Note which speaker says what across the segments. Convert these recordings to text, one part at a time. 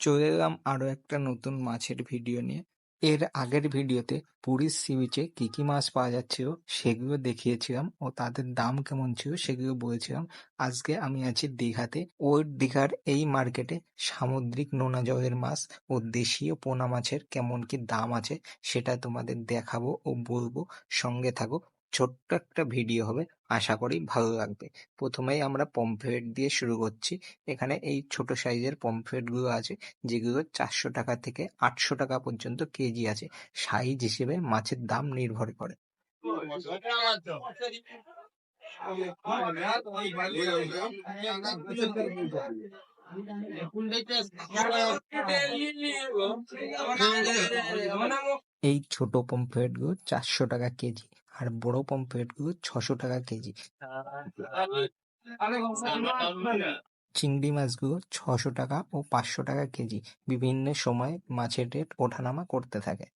Speaker 1: চলে এলাম আরও একটা নতুন মাছের ভিডিও নিয়ে। এর আগের ভিডিওতে পুরীর সি বিচে কি কি মাছ পাওয়া যাচ্ছিল সেগুলো দেখিয়েছিলাম ও তাদের দাম কেমন ছিল সেগুলো বলেছিলাম। আজকে আমি আছি দীঘাতে। ওই দীঘার এই মার্কেটে সামুদ্রিক নোনা জলের মাছ ও দেশীয় পোনা মাছের কেমন কি দাম আছে সেটা তোমাদের দেখাবো ও বলব। সঙ্গে থাকো, ছোট্ট একটা ভিডিও হবে। আশা করি ভালো লাগবে। প্রথমেই আমরা পমফ্রেট দিয়ে শুরু করছি। এখানে এই ছোট সাইজের পমফ্রেটগুলো আছে, যেগুলো চারশো টাকা থেকে আটশো টাকা পর্যন্ত কেজি আছে। সাইজ হিসেবে মাছের দাম নির্ভর করে। এই ছোট পমফ্রেটগুলো চারশো টাকা কেজি। আর বড় পমফ্রেটগুলো ছশো টাকা কেজি। চিংড়ি মাছগুলো ছশো টাকা ও পাঁচশো টাকা কেজি। বিভিন্ন সময় মাছের রেট ওঠানামা করতে থাকে।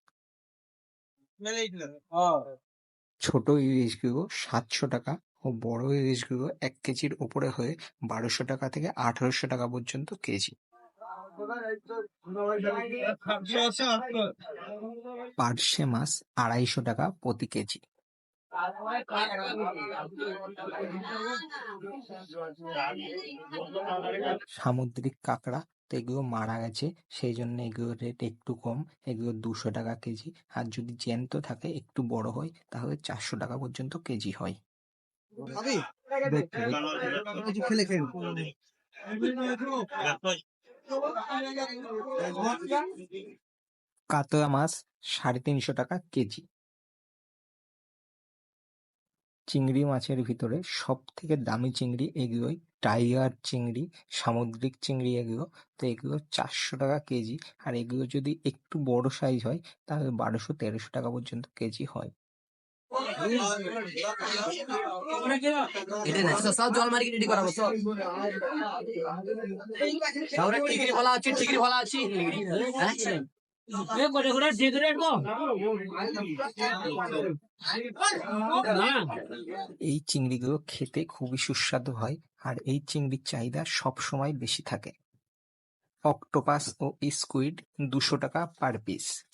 Speaker 1: ছোট ইলিশগুলো সাতশো টাকা ও বড় ইলিশগুলো এক কেজির উপরে হয়ে বারোশো টাকা থেকে আঠারোশো টাকা পর্যন্ত কেজি। পার্শে মাছ আড়াইশো টাকা প্রতি কেজি। সামুদ্রিক কাঁকড়া তো এগুলো মারা গেছে সেই জন্য এগুলোর রেট একটু কম এগুলো দুশো টাকা কেজি। আর যদি জ্যান্ত থাকে একটু বড় হয় তাহলে চারশো টাকা পর্যন্ত কেজি হয়। কাতলা মাছ সাড়ে তিনশো টাকা কেজি। চিংড়ি মাছের ভিতরে সব থেকে দামি চিংড়ি এগুলোই টাইগার চিংড়ি সামুদ্রিক চিংড়ি এগুলো তো এগুলো চারশো টাকা কেজি আর এগুলো যদি একটু বড় সাইজ হয় তাহলে বারোশো তেরোশো টাকা পর্যন্ত কেজি হয়।
Speaker 2: এটা না সব জল মারি রেডি করাবো সব। তাহলে টিকিরি ভালো আছে টিকিরি ভালো আছে।
Speaker 1: এই চিংড়িগুলো খেতে খুবই সুস্বাদু হয়, আর এই চিংড়ির চাহিদা সব সময় বেশি থাকে। অক্টোপাস ও স্কুইড দুশো টাকা পার পিস।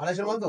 Speaker 3: আড়াইশোর মতো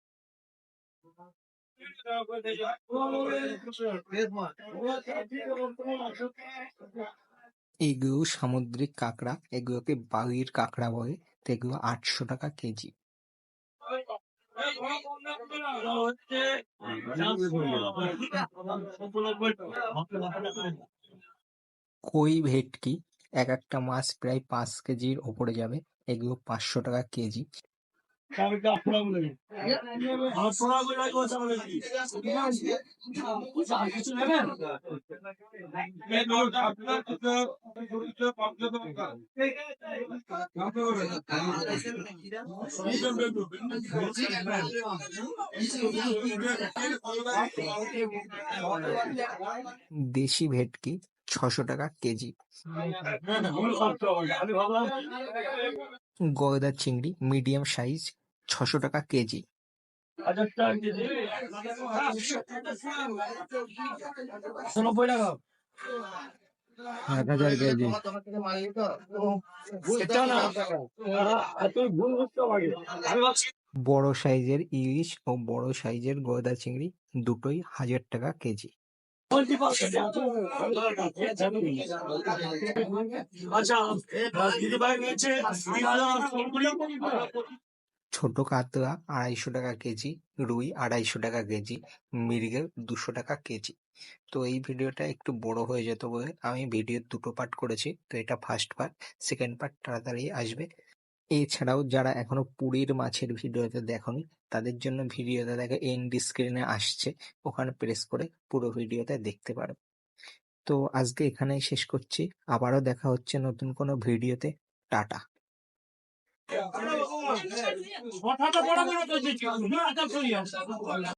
Speaker 1: এগুলো সামুদ্রিক কাঁকড়া, এগুলোকে বাগির কাঁকড়া বলে, এগুলো আটশো টাকা কেজি। কই ভেটকি, এক একটা মাছ প্রায় পাঁচ কেজির ওপরে যাবে, এগুলো পাঁচশো টাকা কেজি। দেশি ভেটকি ছশো টাকা কেজি গলদা চিংড়ি মিডিয়াম সাইজ ছশো টাকা কেজি।
Speaker 3: এক হাজার কেজি।
Speaker 1: বড় সাইজের ইলিশ ও বড় সাইজের গলদা চিংড়ি দুটোই হাজার টাকা কেজি।
Speaker 3: আচ্ছা দিদি ভাই নিয়েছে
Speaker 1: ছোট কাতলা আড়াইশো টাকা কেজি, রুই আড়াইশো টাকা কেজি, মৃগেল দুশো টাকা কেজি। তো এই ভিডিওটা একটু বড় হয়ে যেত বলে আমি ভিডিওর দুটো পার্ট করেছি, তো এটা ফার্স্ট পার্ট সেকেন্ড পার্ট তাড়াতাড়ি আসবে। এছাড়াও যারা এখনও পুরীর মাছের ভিডিওতে দেখোনি, তাদের জন্য ভিডিওটা দেখে এন্ড স্ক্রিনে আসছে, ওখানে প্রেস করে পুরো ভিডিওটা দেখতে পারো। তো আজকে এখানেই শেষ করছি, আবারও দেখা হচ্ছে নতুন কোনো ভিডিওতে, টাটা।
Speaker 3: কথাটা বড় বড় করছিস